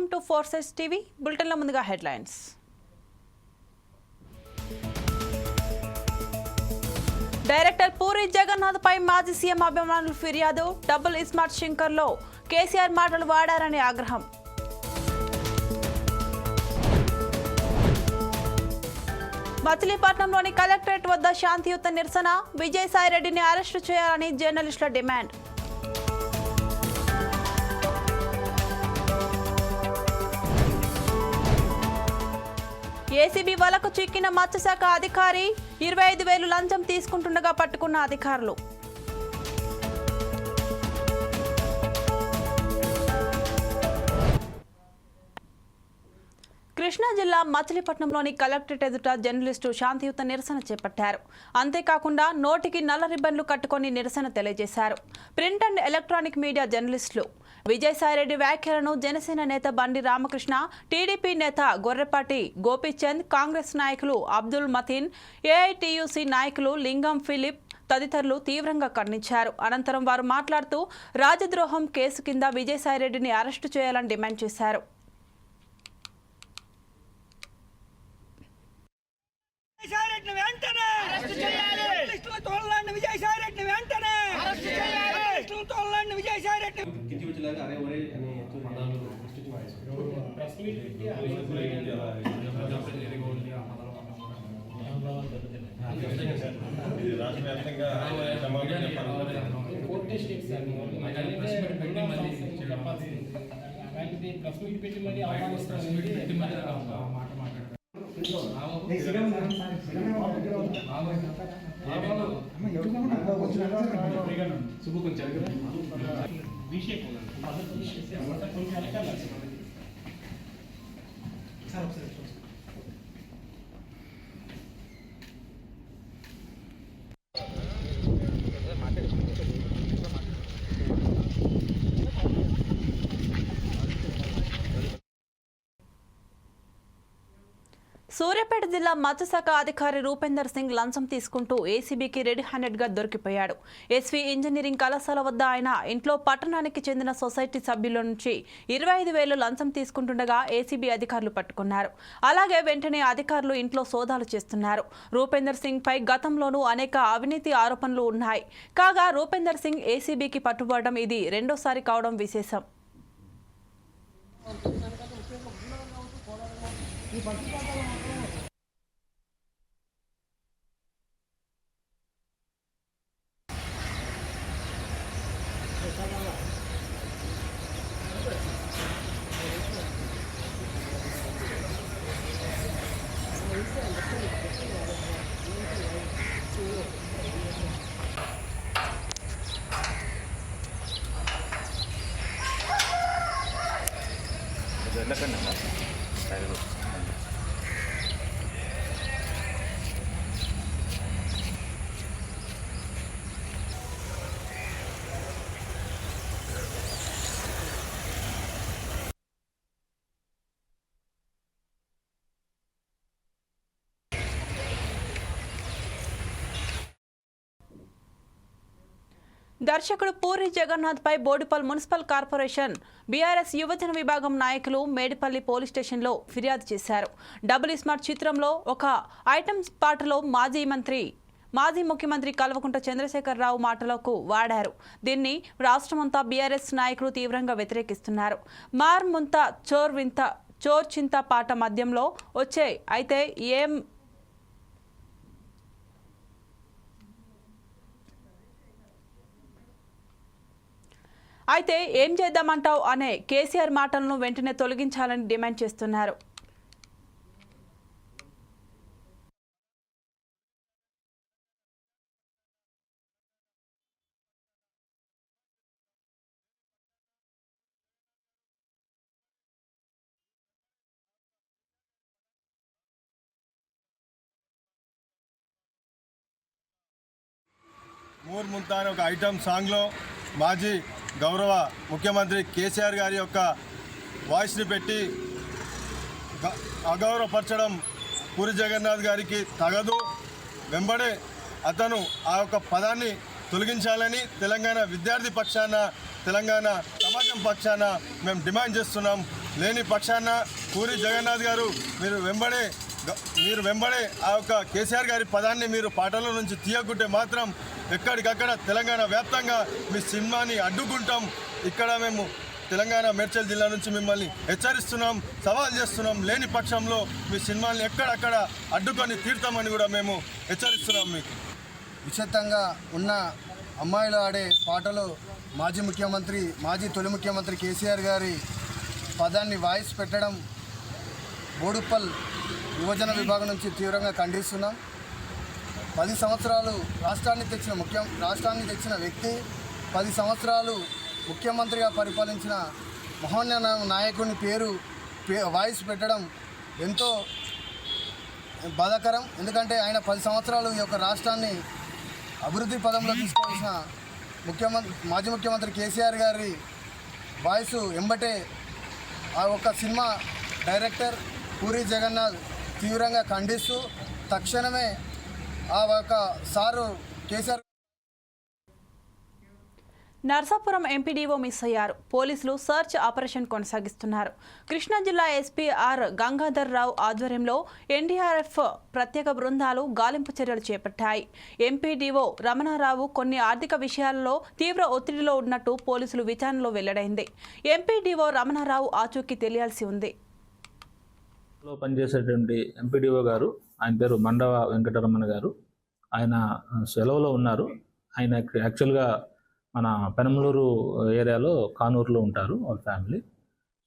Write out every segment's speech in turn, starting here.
Welcome to forces TV బులెటిన్లో ముందుగా headlines. Director Puri Jagannadh పై మాజీ సీఎం అభిమానులు ఫిర్యాదు డబుల్ ఇస్మార్ట్ శంకర్లో కేసీఆర్ మాటలు వాడారని ఆగ్రహం. మచిలీపట్నంలోని కలెక్టరేట్ వద్ద శాంతియుత నిరసన విజయసాయిరెడ్డిని అరెస్టు చేయాలని జర్నలిస్టుల డిమాండ్. ఏసీబీ వలకు చిక్కిన మత్స్యశాఖ అధికారి ఇరవై ఐదు వేలు లంచం తీసుకుంటుండగా పట్టుకున్న అధికారులు. కృష్ణా జిల్లా మచిలీపట్నంలోని కలెక్టరేట్ ఎదుట జర్నలిస్టు శాంతియుత నిరసన చేపట్టారు. అంతేకాకుండా నోటికి నల్ల రిబ్బన్లు కట్టుకొని నిరసన తెలియజేశారు. ప్రింట్ అండ్ ఎలక్ట్రానిక్ మీడియా జర్నలిస్టులు విజయసాయిరెడ్డి వ్యాఖ్యలను జనసేన నేత బండి రామకృష్ణ టీడీపీ నేత గొర్రెపాటి గోపీచంద్ కాంగ్రెస్ నాయకులు అబ్దుల్ మతీన్ ఏఐటీయూసీ నాయకులు లింగం ఫిలిప్ తదితరులు తీవ్రంగా ఖండించారు. అనంతరం వారు మాట్లాడుతూ రాజద్రోహం కేసు కింద విజయసాయిరెడ్డిని అరెస్టు చేయాలని డిమాండ్ చేశారు విజయసాయిరెడ్డిని వెంటనే జర్నలిస్టుల తోలండి విజయసాయిరెడ్డిని వెంటనే జర్నలిస్టుల తోలండి విజయసాయిరెడ్డి కింది అరే ఒరే అనే పదాలు సృష్టించి వాడేశారు. ఇది రాష్ట్ర వ్యాప్తంగా సమావేశం আমাদের సూర్యాపేట జిల్లా మత్స్యశాఖ అధికారి రూపేందర్ సింగ్ లంచం తీసుకుంటూ ఏసీబీకి రెడ్ హ్యాండెడ్గా దొరికిపోయాడు. ఎస్వీ ఇంజనీరింగ్ కళాశాల వద్ద ఆయన ఇంట్లో పట్టణానికి చెందిన సొసైటీ సభ్యుల నుంచి ఇరవై ఐదు వేలు లంచం తీసుకుంటుండగా ఏసీబీ అధికారులు పట్టుకున్నారు. అలాగే వెంటనే అధికారులు ఇంట్లో సోదాలు చేస్తున్నారు. రూపేందర్ సింగ్ పై గతంలోనూ అనేక అవినీతి ఆరోపణలు ఉన్నాయి. కాగా రూపేందర్ సింగ్ ఏసీబీకి పట్టుబడడం ఇది రెండోసారి కావడం విశేషం. దర్శకుడు పూరి జగన్నాథ్పై బోడిపల్ మున్సిపల్ కార్పొరేషన్ బీఆర్ఎస్ యువజన విభాగం నాయకులు మేడిపల్లి పోలీస్ స్టేషన్లో ఫిర్యాదు చేశారు. డబుల్ స్మార్ట్ చిత్రంలో ఒక ఐటమ్ పాటలో మాజీ మంత్రి మాజీ ముఖ్యమంత్రి కల్వకుంట చంద్రశేఖరరావు మాటలకు వాడారు. దీన్ని రాష్ట్రమంతా బీఆర్ఎస్ నాయకులు తీవ్రంగా వ్యతిరేకిస్తున్నారు. మార్ ముంత చోర్ వింత చోర్ చింత పాట మధ్యంలో వచ్చే అయితే ఏం అయితే ఏం చేద్దామంటావు అనే కేసీఆర్ మాటలను వెంటనే తొలగించాలని డిమాండ్ చేస్తున్నారు. మూర్ ముంతా అనే ఒక ఐటమ్ సాంగ్లో మాజీ గౌరవ ముఖ్యమంత్రి కేసీఆర్ గారి యొక్క వాయిస్ని పెట్టి గ- అగౌరవపరచడం పూరి జగన్నాథ్ గారికి తగదు. వెంబడే అతను ఆ యొక్క పదాన్ని తొలగించాలని తెలంగాణ విద్యార్థి పక్షాన తెలంగాణ సమాజం పక్షాన మేము డిమాండ్ చేస్తున్నాం. లేని పక్షాన పూరి జగన్నాథ్ గారు మీరు వెంబడే మీరు వెంబడే ఆ యొక్క కేసీఆర్ గారి పదాన్ని మీరు పాటల నుంచి తీయకుంటే మాత్రం ఎక్కడికక్కడ తెలంగాణ వ్యాప్తంగా మీ సినిమాని అడ్డుకుంటాం. ఇక్కడ మేము తెలంగాణ మేడ్చల్ జిల్లా నుంచి మిమ్మల్ని హెచ్చరిస్తున్నాం సవాల్ చేస్తున్నాం. లేని పక్షంలో మీ సినిమాల్ని ఎక్కడక్కడ అడ్డుకొని తీర్తామని కూడా మేము హెచ్చరిస్తున్నాం మీకు. విచిత్రంగా ఉన్న అమ్మాయిలు ఆడే పాటలు మాజీ ముఖ్యమంత్రి మాజీ తొలి ముఖ్యమంత్రి కేసీఆర్ గారి పదాన్ని వాయిస్ పెట్టడం బోడుప్పల్ యువజన విభాగం నుంచి తీవ్రంగా ఖండిస్తున్నాం. పది సంవత్సరాలు రాష్ట్రాన్ని తెచ్చిన ముఖ్యం రాష్ట్రాన్ని తెచ్చిన వ్యక్తి పది సంవత్సరాలు ముఖ్యమంత్రిగా పరిపాలించిన మహోన్న నాయకుని పేరు పే- వాయిస్ పెట్టడం ఎంతో బాధాకరం. ఎందుకంటే ఆయన పది సంవత్సరాలు ఈ యొక్క రాష్ట్రాన్ని అభివృద్ధి పదంలో తీసుకోవాల్సిన ముఖ్యమంత్రి మాజీ ముఖ్యమంత్రి కేసీఆర్ గారి వాయిస్ ఎంబటే ఆ ఒక్క సినిమా డైరెక్టర్ పూరి జగన్నాథ్ తీవ్రంగా ఖండిస్తూ తక్షణమే ఆ ఒక sir KCR Narsapuram MPDO miss అయ్యారు. పోలీసులు సర్చ్ ఆపరేషన్ కొనసాగిస్తున్నారు. కృష్ణా జిల్లా ఎస్పీ ఆర్ గంగాధర్ రావు ఆధ్వర్యంలో ఎన్డీఆర్ఎఫ్ ప్రత్యేక బృందాలు గాలింపు చర్యలు చేపట్టాయి. ఎంపీడీఓ రమణారావు కొన్ని ఆర్థిక విషయాలలో తీవ్ర ఒత్తిడిలో ఉన్నట్టు పోలీసులు విచారణలో వెల్లడైంది. ఎంపీడీఓ రమణారావు ఆచూకీ తెలియాల్సి ఉంది. లో పనిచేసేటువంటి ఎంపీడీఓ గారు ఆయన పేరు మండవ వెంకటరమణ గారు. ఆయన సెలవులో ఉన్నారు. ఆయన యాక్చువల్గా మన పెనమలూరు ఏరియాలో కానూరులో ఉంటారు వాళ్ళ ఫ్యామిలీ.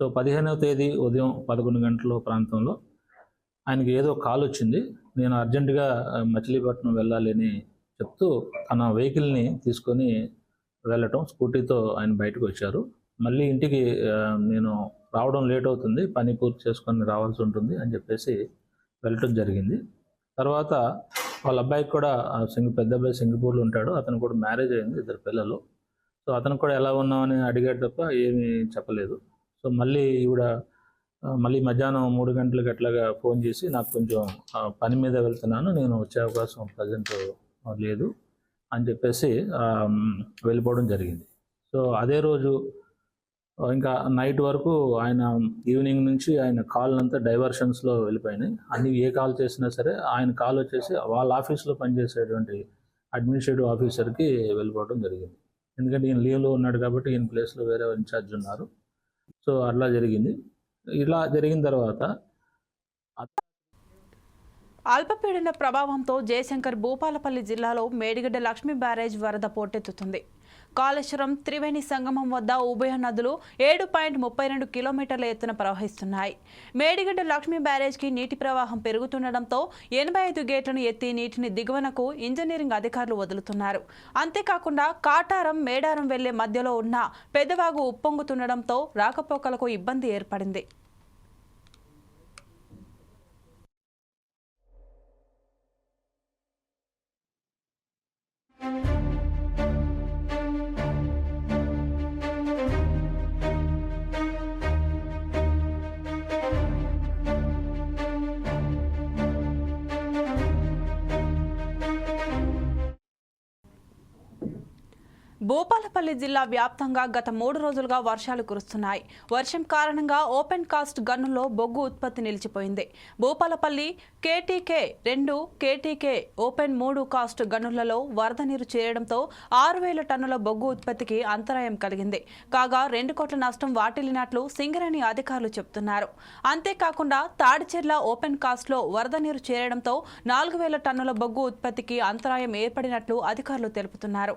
సో పదిహేనవ తేదీ ఉదయం పదకొండు గంటల ప్రాంతంలో ఆయనకి ఏదో కాల్ వచ్చింది. నేను అర్జెంటుగా మచిలీపట్నం వెళ్ళాలి అని చెప్తూ తన వెహికల్ని తీసుకొని వెళ్ళటం స్కూటీతో ఆయన బయటకు వచ్చారు. మళ్ళీ ఇంటికి నేను రావడం లేట్ అవుతుంది. పని పూర్తి చేసుకొని రావాల్సి ఉంటుంది అని చెప్పేసి వెళ్ళటం జరిగింది. తర్వాత వాళ్ళ అబ్బాయికి కూడా సింగ పెద్ద అబ్బాయి సింగపూర్లో ఉంటాడు. అతను కూడా మ్యారేజ్ అయింది ఇద్దరు పిల్లలు. సో అతను కూడా ఎలా ఉన్నామని అడిగాడు తప్ప ఏమీ చెప్పలేదు. సో మళ్ళీ ఈవిడ మళ్ళీ మధ్యాహ్నం మూడు గంటలకు అట్లాగా ఫోన్ చేసి నాకు కొంచెం పని మీద వెళ్తున్నాను. నేను వచ్చే అవకాశం ప్రజెంట్ లేదు అని చెప్పేసి వెళ్ళిపోవడం జరిగింది. సో అదే రోజు ఇంకా నైట్ వరకు ఆయన ఈవినింగ్ నుంచి ఆయన కాల్ అంతా డైవర్షన్స్లో వెళ్ళిపోయినాయి. అన్ని ఏ కాల్ చేసినా సరే ఆయన కాల్ వచ్చేసి వాళ్ళ ఆఫీస్లో పనిచేసేటువంటి అడ్మినిస్ట్రేటివ్ ఆఫీసర్కి వెళ్ళిపోవడం జరిగింది. ఎందుకంటే ఈయన లీవ్లో ఉన్నాడు కాబట్టి ఈయన ప్లేస్లో వేరే ఇన్ఛార్జ్ ఉన్నారు. సో అట్లా జరిగింది. ఇలా జరిగిన తర్వాత అల్పపీడన ప్రభావంతో జయశంకర్ భూపాలపల్లి జిల్లాలో మేడిగడ్డ లక్ష్మీ బ్యారేజ్ వరద పోటెత్తుతుంది. కాళేశ్వరం త్రివేణి సంగమం వద్ద ఉభయ నదులు ఏడు పాయింట్ ముప్పై రెండు కిలోమీటర్ల ఎత్తున ప్రవహిస్తున్నాయి. మేడిగడ్డ లక్ష్మీ బ్యారేజ్కి నీటి ప్రవాహం పెరుగుతుండటంతో ఎనభై ఐదు గేట్లను ఎత్తి నీటిని దిగువనకు ఇంజనీరింగ్ అధికారులు వదులుతున్నారు. అంతేకాకుండా కాటారం మేడారం వెళ్ళే మధ్యలో ఉన్న పెదవాగు ఉప్పొంగుతుండటంతో రాకపోకలకు ఇబ్బంది ఏర్పడింది. భూపాలపల్లి జిల్లా వ్యాప్తంగా గత మూడు రోజులుగా వర్షాలు కురుస్తున్నాయి. వర్షం కారణంగా ఓపెన్ కాస్ట్ గన్నుల్లో బొగ్గు ఉత్పత్తి నిలిచిపోయింది. భూపాలపల్లి కేటీకే రెండు కేటీకే ఓపెన్ మూడు కాస్ట్ గనులలో వరద నీరు చేరడంతో ఆరు వేల టన్నుల బొగ్గు ఉత్పత్తికి అంతరాయం కలిగింది. కాగా రెండు కోట్ల నష్టం వాటిల్లినట్లు సింగరేణి అధికారులు చెబుతున్నారు. అంతేకాకుండా తాడిచెర్ల ఓపెన్ కాస్ట్లో వరద నీరు చేరడంతో నాలుగు వేల టన్నుల బొగ్గు ఉత్పత్తికి అంతరాయం ఏర్పడినట్లు అధికారులు తెలుపుతున్నారు.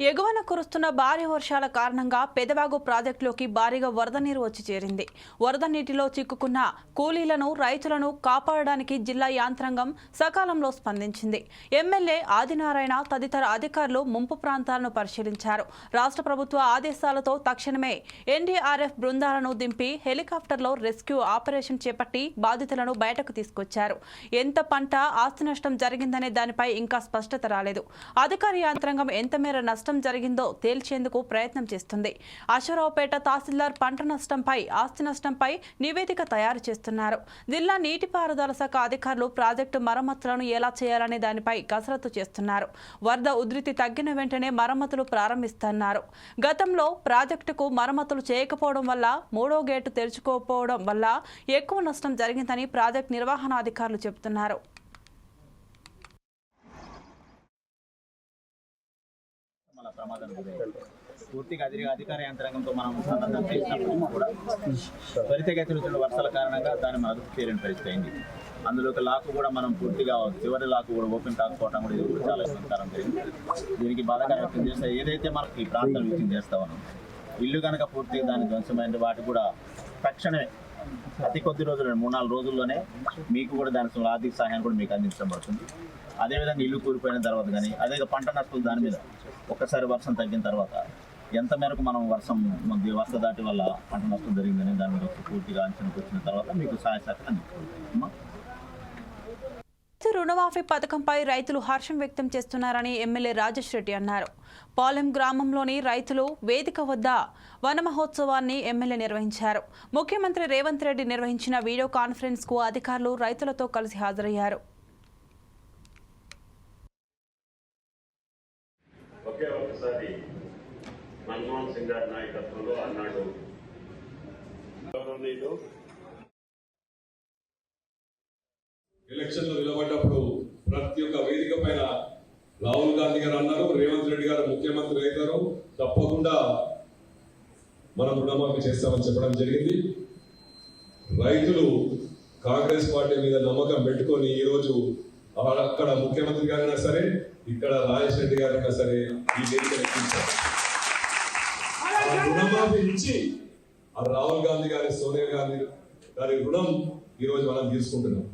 ఎగువన కురుస్తున్న భారీ వర్షాల కారణంగా పెదవాగు ప్రాజెక్టులోకి భారీగా వరద నీరు వచ్చి చేరింది. వరద నీటిలో చిక్కుకున్న కూలీలను రైతులను కాపాడడానికి జిల్లా యాంత్రాంగం సకాలంలో స్పందించింది. ఎమ్మెల్యే ఆదినారాయణ తదితర అధికారులు ముంపు ప్రాంతాలను పరిశీలించారు. రాష్ట్ర ప్రభుత్వ ఆదేశాలతో తక్షణమే ఎన్డీఆర్ఎఫ్ బృందాలను దింపి హెలికాప్టర్లో రెస్క్యూ ఆపరేషన్ చేపట్టి బాధితులను బయటకు తీసుకొచ్చారు. ఎంత పంట ఆస్తి నష్టం జరిగిందనే దానిపై ఇంకా స్పష్టత రాలేదు. అధికార యంత్రాంగం ఎంత మేర నష్టం నష్టం జరిగిందో తేల్చేందుకు ప్రయత్నం చేస్తుంది. అశ్వరావుపేట తహసీల్దార్ పంట నష్టంపై ఆస్తి నష్టంపై నివేదిక తయారు చేస్తున్నారు. జిల్లా నీటిపారుదల శాఖ అధికారులు ప్రాజెక్టు మరమ్మతులను ఎలా చేయాలనే దానిపై కసరత్తు చేస్తున్నారు. వరద ఉధృతి తగ్గిన వెంటనే మరమ్మతులు ప్రారంభిస్తున్నారు. గతంలో ప్రాజెక్టుకు మరమ్మతులు చేయకపోవడం వల్ల మూడో గేటు తెరుచుకోకపోవడం వల్ల ఎక్కువ నష్టం జరిగిందని ప్రాజెక్ట్ నిర్వహణాధికారులు చెబుతున్నారు. ప్రమాదం పూర్తిగా అధిక అధికార యంత్రాంగంతో మనం సంబంధం చేసినప్పటికీ కూడా త్వరితగతిన వర్షాల కారణంగా దాన్ని మనం అదుపు చేయలేని పరిస్థితి అయింది. అందులో ఒక లాక్ కూడా మనం పూర్తిగా చివరి లాక్ కూడా ఓపెన్ కాకపోవడం కూడా ఇది కూడా చాలా ఇబ్బందికరం జరిగింది దీనికి బాధగా వ్యక్తం చేస్తే ఏదైతే మనం ఈ ప్రాంతం వ్యక్తం చేస్తా ఉన్నాం ఇల్లు కనుక పూర్తిగా దాని ధ్వంసమైన వాటి కూడా తక్షణమే అతి కొద్ది రోజులు మూడు నాలుగు రోజుల్లోనే మీకు కూడా దాని ఆర్థిక సహాయం కూడా మీకు అందించడం పడుతుంది అదేవిధంగా ఇల్లు కూలిపోయిన తర్వాత కానీ అదే పంట నష్టం దాని మీద ఒక్కసారి వర్షం తగ్గిన తర్వాత ఎంత మేరకు మనం వర్షం మన వర్ష దాటి వల్ల పంట నష్టం జరిగిందని దాని మీద పూర్తిగా అంచనాకు వచ్చిన తర్వాత మీకు సహాయ శాఖ రుణమాఫీ పథకంపై రైతులు హర్షం వ్యక్తం చేస్తున్నారని ఎమ్మెల్యే రాజేష్ రెడ్డి అన్నారు. పాలెం గ్రామంలోని రైతులు వేదిక వద్ద వన మహోత్సవాన్ని ఎమ్మెల్యే నిర్వహించారు. ముఖ్యమంత్రి రేవంత్ రెడ్డి నిర్వహించిన వీడియో కాన్ఫరెన్స్కు అధికారులు రైతులతో కలిసి హాజరయ్యారు ఒకే ఒకసారి మన్మోహన్ సింగ్ గారి నాయకత్వంలో అన్నాడు. ఎలక్షన్లో నిలబడ్డప్పుడు ప్రతి ఒక్క వేదిక పైన రాహుల్ గాంధీ గారు అన్నారు రేవంత్ రెడ్డి గారు ముఖ్యమంత్రి అవుతారు. తప్పకుండా మనం రుణమాఫీ చేస్తామని చెప్పడం జరిగింది. రైతులు కాంగ్రెస్ పార్టీ మీద నమ్మకం పెట్టుకొని ఈ రోజు ఆ- అక్కడ ముఖ్యమంత్రి గారైనా సరే ఇక్కడ రాజేష్ రెడ్డి గారైనా సరే ఈ వేదిక గురించి రాహుల్ గాంధీ గారి సోనియా గాంధీ గారి రుణం ఈ రోజు మనం తీసుకుంటున్నాం.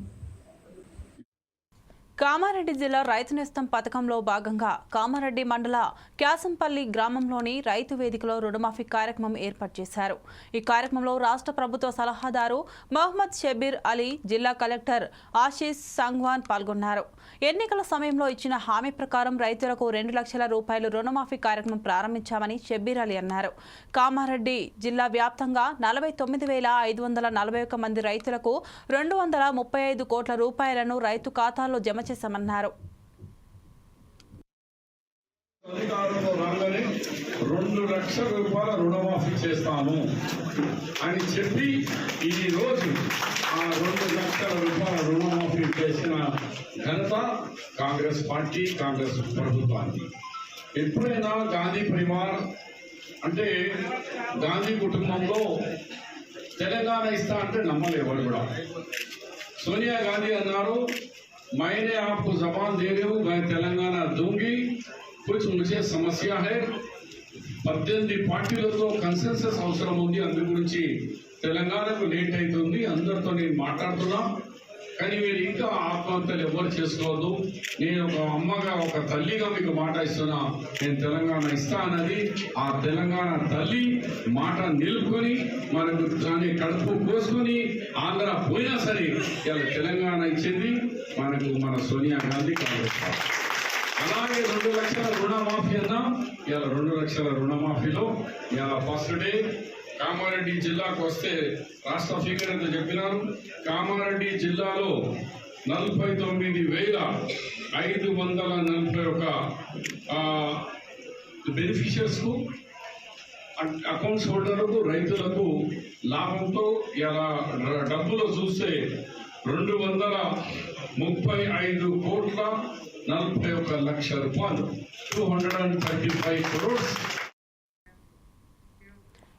కామారెడ్డి జిల్లా రైతు నేస్తం పథకంలో భాగంగా కామారెడ్డి మండల క్యాసంపల్లి గ్రామంలోని రైతు వేదికలో రుణమాఫీ కార్యక్రమం ఏర్పాటు చేశారు. ఈ కార్యక్రమంలో రాష్ట్ర ప్రభుత్వ సలహాదారు మహమ్మద్ షబీర్ అలీ జిల్లా కలెక్టర్ ఆశీష్ సంగ్వాన్ పాల్గొన్నారు. ఎన్నికల సమయంలో ఇచ్చిన హామీ ప్రకారం రైతులకు రెండు లక్షల రూపాయలు రుణమాఫీ కార్యక్రమం ప్రారంభించామని షబీర్ అలీ అన్నారు. కామారెడ్డి జిల్లా వ్యాప్తంగా నలభై తొమ్మిది వేల ఐదు వందల నలభై ఒక్క మంది రైతులకు రెండు వందల ముప్పై ఐదు కోట్ల రూపాయలను రైతు ఖాతాల్లో జమ చేశామన్నారు. రాగానే రెండు లక్షల రూపాయల రుణమాఫీ చేస్తాను అని చెప్పి ఈ రోజు ఆ రెండు లక్షల రూపాయల రుణమాఫీ చేసిన ఘనత కాంగ్రెస్ పార్టీ కాంగ్రెస్ ప్రభుత్వానికి. ఎప్పుడైనా గాంధీ పరిమార్ అంటే గాంధీ కుటుంబంలో తెలంగాణ ఇస్తా అంటే నమ్మలేవాడు కూడా. సోనియా గాంధీ అన్నారు मैंने आपको जबान दे रही हूँ मैं तेलंगाना दूंगी कुछ मुझे समस्या है పద్దెనిమిది పార్టీలతో కన్సెన్సస్ అవసరం ఉంది అందు గురించి తెలంగాణకు లేట్ అవుతుంది అందరితో నేను మాట్లాడుతున్నా కానీ మీరు ఇంకా ఆత్మహత్యలు ఎవరు చేసుకోవద్దు. నేను ఒక అమ్మగా ఒక తల్లిగా మీకు మాట ఇస్తున్నా. నేను తెలంగాణ ఇస్తా అన్నది. ఆ తెలంగాణ తల్లి మాట నిలుపుకొని మనకు దాన్ని కడుపు కోసుకొని ఆంధ్ర పోయినా సరే ఇలా తెలంగాణ ఇచ్చింది. మనకు మన సోనియా గాంధీ కాంగ్రెస్ అలాగే రెండు లక్షల రుణమాఫీ అన్నా. ఇలా రెండు లక్షల రుణమాఫీలో ఇలా ఫస్ట్ డే కామారెడ్డి జిల్లాకు వస్తే రాష్ట్ర ఫిగర్ ఎంత చెప్పినారు? కామారెడ్డి జిల్లాలో నలభై తొమ్మిది వేల ఐదు వందల నలభై ఒక బెనిఫిషియర్స్కు అకౌంట్స్ హోల్డర్లకు రైతులకు లాభంతో ఇలా డబ్బులు చూస్తే రెండు వందల ముప్పై ఐదు కోట్ల నలభై ఒక లక్ష రూపాయలు. Two hundred and thirty five crores